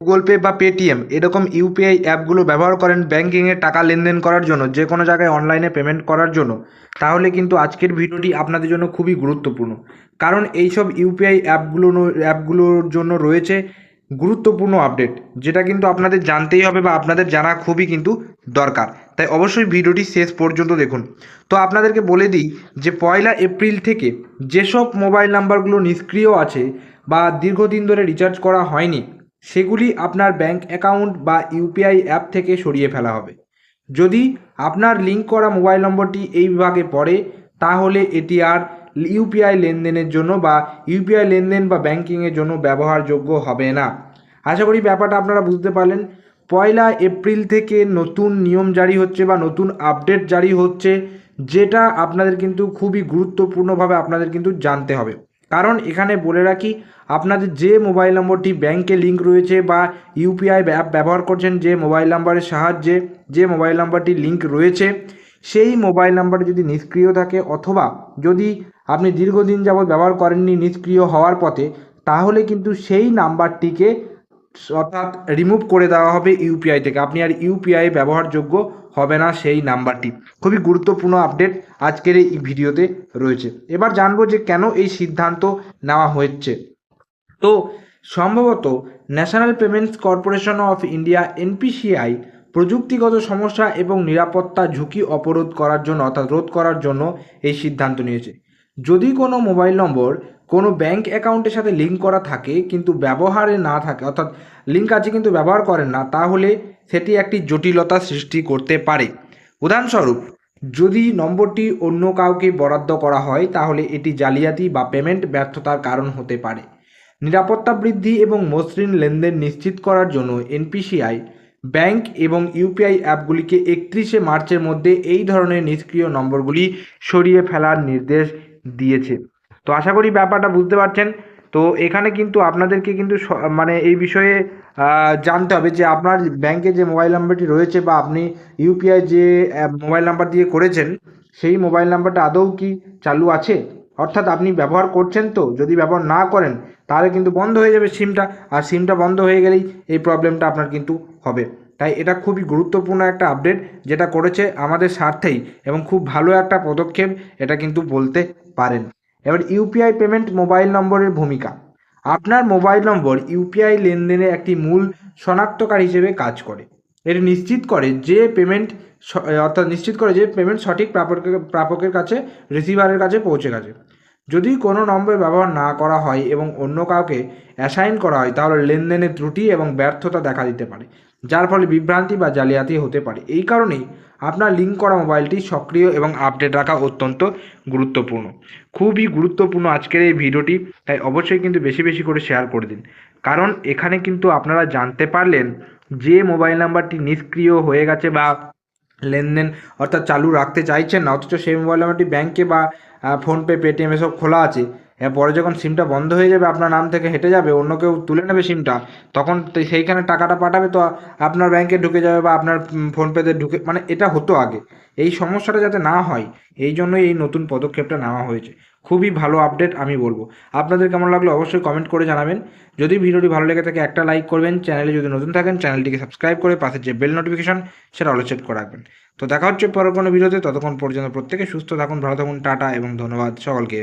Google Pay বা Paytm এরকম UPI অ্যাপগুলো ব্যবহার করেন ব্যাঙ্কিংয়ে টাকা লেনদেন করার জন্য, যে কোনো জায়গায় অনলাইনে পেমেন্ট করার জন্য। তাহলে কিন্তু আজকের ভিডিওটি আপনাদের জন্য খুবই গুরুত্বপূর্ণ। কারণ এইসব ইউপিআই অ্যাপগুলো অ্যাপগুলোর জন্য রয়েছে গুরুত্বপূর্ণ আপডেট, যেটা কিন্তু আপনাদের জানতেই হবে বা আপনাদের জানা খুবই কিন্তু দরকার। তাই অবশ্যই ভিডিওটি শেষ পর্যন্ত দেখুন। তো আপনাদেরকে বলে দিই যে পয়লা এপ্রিল থেকে যেসব মোবাইল নাম্বারগুলো নিষ্ক্রিয় আছে বা দীর্ঘদিন ধরে রিচার্জ করা হয়নি সেগুলি আপনার ব্যাঙ্ক অ্যাকাউন্ট বা ইউপিআই অ্যাপ থেকে সরিয়ে ফেলা হবে। যদি আপনার লিঙ্ক করা মোবাইল নম্বরটি এই বিভাগে পড়ে, তাহলে এটি আর ইউপিআই লেনদেনের জন্য বা ইউপিআই লেনদেন বা ব্যাংকিংয়ের জন্য ব্যবহারযোগ্য হবে না। আশা করি ব্যাপারটা আপনারা বুঝতে পারলেন। পয়লা এপ্রিল থেকে নতুন নিয়ম জারি হচ্ছে বা নতুন আপডেট জারি হচ্ছে, যেটা আপনাদের কিন্তু খুবই গুরুত্বপূর্ণভাবে আপনাদের কিন্তু জানতে হবে। কারণ এখানে বলে রাখি, আপনাদের যে মোবাইল নম্বরটি ব্যাংকে লিঙ্ক রয়েছে বা ইউপিআই অ্যাপ ব্যবহার করছেন যে মোবাইল নাম্বারের সাহায্যে যে মোবাইল নাম্বারটি লিঙ্ক রয়েছে, সেই মোবাইল নাম্বার যদি নিষ্ক্রিয় থাকে অথবা যদি আপনি দীর্ঘদিন যাবৎ ব্যবহার করেননি নিষ্ক্রিয় হওয়ার পথে, তাহলে কিন্তু সেই নাম্বারটিকে অর্থাৎ রিমুভ করে দেওয়া হবে ইউপিআই থেকে। আপনি আর ইউপিআই ব্যবহারযোগ্য হবে না সেই নাম্বারটি। খুবই গুরুত্বপূর্ণ আপডেট আজকের এই ভিডিওতে রয়েছে। এবার জানব যে কেন এই সিদ্ধান্ত নেওয়া হয়েছে। তো সম্ভবত National Payments Corporation of India NPCI প্রযুক্তিগত সমস্যা এবং নিরাপত্তা ঝুঁকি অবরোধ করার জন্য অর্থাৎ রোধ করার জন্য এই সিদ্ধান্ত নিয়েছে। যদি কোনো মোবাইল নম্বর কোনো ব্যাংক অ্যাকাউন্টের সাথে লিঙ্ক করা থাকে কিন্তু ব্যবহারে না থাকে, অর্থাৎ লিঙ্ক আছে কিন্তু ব্যবহার করেন না, তাহলে সেটি একটি জটিলতা সৃষ্টি করতে পারে। উদাহরণস্বরূপ, যদি নম্বরটি অন্য কাউকে বরাদ্দ করা হয়, তাহলে এটি জালিয়াতি বা পেমেন্ট ব্যর্থতার কারণ হতে পারে। নিরাপত্তা বৃদ্ধি এবং মসৃণ লেনদেন নিশ্চিত করার জন্য এনপিসিআই ব্যাংক এবং ইউপিআই অ্যাপগুলিকে একত্রিশে মার্চের মধ্যে এই ধরনের নিষ্ক্রিয় নম্বরগুলি সরিয়ে ফেলার নির্দেশ দিয়েছে। তো আশা করি ব্যাপারটা বুঝতে পারছেন। তো এখানে কিন্তু আপনাদেরকে কিন্তু মানে এই বিষয়ে জানতে হবে যে আপনার ব্যাংকে যে মোবাইল নাম্বারটি রয়েছে বা আপনি ইউপিআই যে মোবাইল নাম্বার দিয়ে করেছেন, সেই মোবাইল নাম্বারটা আদৌ কি চালু আছে? অর্থাৎ আপনি ব্যবহার করছেন তো, যদি ব্যবহার না করেন, তাহলে কিন্তু বন্ধ হয়ে যাবে সিমটা আর সিমটা বন্ধ হয়ে গেলেই এই প্রবলেমটা আপনার কিন্তু হবে। তাই এটা খুবই গুরুত্বপূর্ণ একটা আপডেট যেটা করেছে আমাদের স্বার্থেই, এবং খুব ভালো একটা পদক্ষেপ এটা কিন্তু বলতে পারেন। এবার ইউপিআই পেমেন্ট মোবাইল নম্বরের ভূমিকা। আপনার মোবাইল নম্বর ইউপিআই লেনদেনে একটি মূল শনাক্তকারী হিসেবে কাজ করে। এটি নিশ্চিত করে যে পেমেন্ট অর্থাৎ নিশ্চিত করে যে পেমেন্ট সঠিক প্রাপকের প্রাপকের কাছে রিসিভারের কাছে পৌঁছে গেছে। যদি কোনো নম্বর ব্যবহার না করা হয় এবং অন্য কাউকে অ্যাসাইন করা হয়, তাহলে লেনদেনে ত্রুটি এবং ব্যর্থতা দেখা দিতে পারে। যার ফলে বিভ্রান্তি বা জালিয়াতি হতে পারে। এই কারণেই আপনার লিঙ্ক করা মোবাইলটি সক্রিয় এবং আপডেট রাখা অত্যন্ত গুরুত্বপূর্ণ। খুবই গুরুত্বপূর্ণ আজকের এই ভিডিওটি, তাই অবশ্যই কিন্তু বেশি বেশি করে শেয়ার করে দিন। কারণ এখানে কিন্তু আপনারা জানতে পারলেন যে মোবাইল নাম্বারটি নিষ্ক্রিয় হয়ে গেছে বা লেনদেন অর্থাৎ চালু রাখতে চাইছেন না, অথচ সেই মোবাইল নাম্বারটি ব্যাংকে বা ফোনপে, পেটিএম এসব খোলা আছে। এরপরে যখন সিমটা বন্ধ হয়ে যাবে, আপনার নাম থেকে হেঁটে যাবে, অন্য কেউ তুলে নেবে সিমটা, তখন সেইখানে টাকাটা পাঠাবে, তো আপনার ব্যাংকে ঢুকে যাবে বা আপনার ফোনপেতে ঢুকে মানে এটা হতো আগে। এই সমস্যাটা যাতে না হয়, এই জন্যই এই নতুন পদক্ষেপটা নেওয়া হয়েছে। খুবই ভালো আপডেট আমি বলব। আপনাদের কেমন লাগল অবশ্যই কমেন্ট করে জানাবেন। যদি ভিডিওটি ভালো লেগে থাকে, একটা লাইক করবেন। চ্যানেলে যদি নতুন থাকেন চ্যানেলটিকে সাবস্ক্রাইব করে পাশে যে বেল নোটিফিকেশন সেটা অল সেট করে রাখবেন। তো দেখা হচ্ছে পরের কোনো ভিডিওতে ততক্ষণ পর্যন্ত প্রত্যেকে সুস্থ থাকুন, ভালো থাকুন, টাটা এবং ধন্যবাদ সকলকে।